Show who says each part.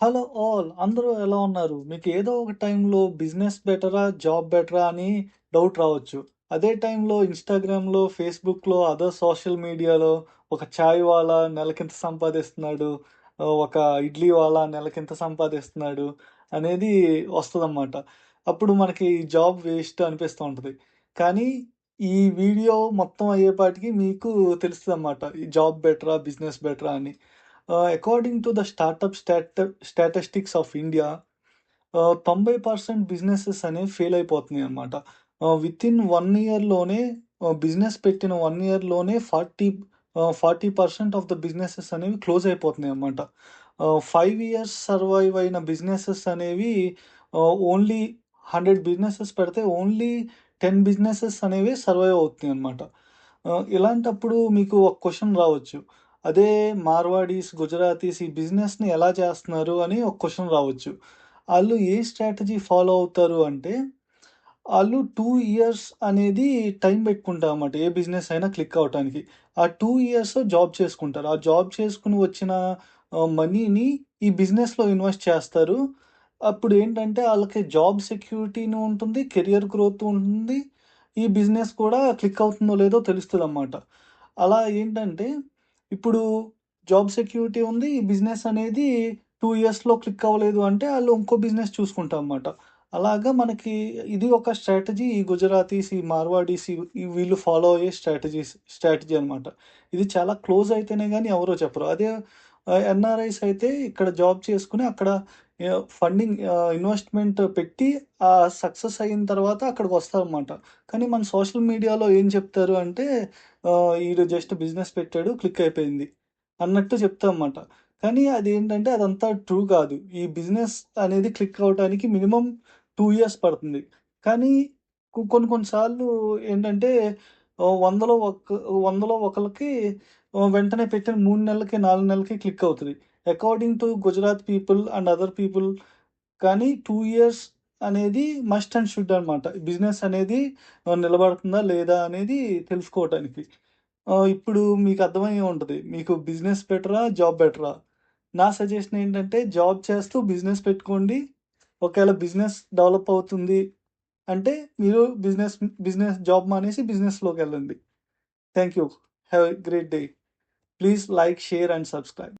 Speaker 1: Hello all అందరూ ఎలా ఉన్నారు? మీకు ఏదో ఒక టైంలో బిజినెస్ బెటరా? జాబ్ బెటరా? అని డౌట్ రావచ్చు. అదే టైంలో ఇన్‌స్టాగ్రామ్‌లో, ఫేస్‌బుక్‌లో, అదర్ సోషల్ మీడియాలో ఒక చాయ్ వాళ్ళ నెలకింత సంపాదిస్తున్నాడు. ఒక ఇడ్లీ వాళ్ళ నెలకింత సంపాదిస్తున్నాడు అనేది వస్తుందన్నమాట అప్పుడు మనకి జాబ్ వేస్ట్ అనిపిస్తూ ఉంటుంది కానీ ఈ వీడియో మొత్తం అయ్యేపాటికి మీకు తెలుస్తదనమాట. ఈ జాబ్ బెటరా? బిజినెస్ బెటరా? అని. According to the startup stat statistics of India తొంభై పర్సెంట్ బిజినెసెస్ అనేవి ఫెయిల్ అయిపోతున్నాయన్నమాట. విత్ uh, వితిన్ వన్ ఇయర్‌లోనే బిజినెస్ uh, పెట్టిన one ఇయర్‌లోనే forty forty percent of the businesses అనేవి క్లోజ్ అయిపోతున్నాయి అనమాట ఫైవ్ ఇయర్స్ సర్వైవ్ అయిన బిజినెసెస్ అనేవి ఓన్లీ 100 బిజినెసెస్ పెడితే ఓన్లీ 10 బిజినెసెస్ అనేవి సర్వైవ్ అవుతున్నాయి అనమాట uh, ఇలాంటప్పుడు మీకు ఒక క్వశ్చన్ రావచ్చు. అదే మార్వాడీస్, గుజరాతీస్ ఈ బిజినెస్‌ని ఎలా చేస్తున్నారు అని ఒక క్వశ్చన్ రావచ్చు. వాళ్ళు ఏ స్ట్రాటజీ ఫాలో అవుతారు అంటే, వాళ్ళు టూ ఇయర్స్ అనేది టైం పెట్టుకుంటారన్నమాట. ఏ బిజినెస్ అయినా క్లిక్ అవ్వటానికి. ఆ టూ ఇయర్స్ జాబ్ చేసుకుంటారు. ఆ జాబ్ చేసుకుని వచ్చిన మనీని ఈ బిజినెస్‌లో ఇన్వెస్ట్ చేస్తారు. అప్పుడు ఏంటంటే వాళ్ళకి జాబ్ సెక్యూరిటీని ఉంటుంది. కెరియర్ గ్రోత్ ఉంటుంది. ఈ బిజినెస్ కూడా క్లిక్ అవుతుందో లేదో తెలుస్తుంది అన్నమాట అలా ఏంటంటే ఇప్పుడు జాబ్ సెక్యూరిటీ ఉంది. ఈ బిజినెస్ అనేది టూ ఇయర్స్‌లో క్లిక్ అవ్వలేదు అంటే వాళ్ళు ఇంకో బిజినెస్ చూసుకుంటాం అనమాట అలాగా మనకి ఇది ఒక స్ట్రాటజీ ఈ గుజరాతీస్, ఈ మార్వాడీస్ ఈ వీళ్ళు ఫాలో అయ్యే స్ట్రాటజీస్ స్ట్రాటజీ అనమాట. ఇది చాలా క్లోజ్ అయితేనే కానీ ఎవరో చెప్పరు. అదే ఎన్ఆర్ఐస్ అయితే ఇక్కడ జాబ్ చేసుకుని అక్కడ ఫండింగ్ ఇన్వెస్ట్‌మెంట్ పెట్టి ఆ సక్సెస్ అయిన తర్వాత అక్కడికి అక్కడికొస్తారన్నమాట. కానీ మన సోషల్ మీడియాలో ఏం చెప్తారు అంటే వీడు జస్ట్ బిజినెస్ పెట్టాడు క్లిక్ అయిపోయింది అన్నట్టు చెప్తామన్నమాట. కానీ అదేంటంటే అదంతా ట్రూ కాదు. ఈ బిజినెస్ అనేది క్లిక్ అవ్వటానికి మినిమమ్ టూ ఇయర్స్ పడుతుంది. కానీ కొన్ని కొన్ని సార్లు ఏంటంటే వందలో ఒక వందలో ఒకరికి వెంటనే పెట్టిన మూడు నెలలకి, నాలుగు నెలలకి క్లిక్ అవుతుంది according to Gujarat people and other people కానీ టూ ఇయర్స్ అనేది మస్ట్ అండ్ షుడ్ అనమాట. బిజినెస్ అనేది నిలబడుతుందా లేదా అనేది తెలుసుకోవటానికి. ఇప్పుడు మీకు అర్థమయ్యే ఉంటుంది మీకు బిజినెస్ బెటరా? జాబ్ బెటరా? నా సజెషన్ ఏంటంటే జాబ్ చేస్తూ బిజినెస్ పెట్టుకోండి. ఒకవేళ బిజినెస్ డెవలప్ అవుతుంది అంటే మీరు బిజినెస్ బిజినెస్ జాబ్ మానేసి బిజినెస్లోకి వెళ్ళండి thank you. Have a great day. Please like, share and subscribe.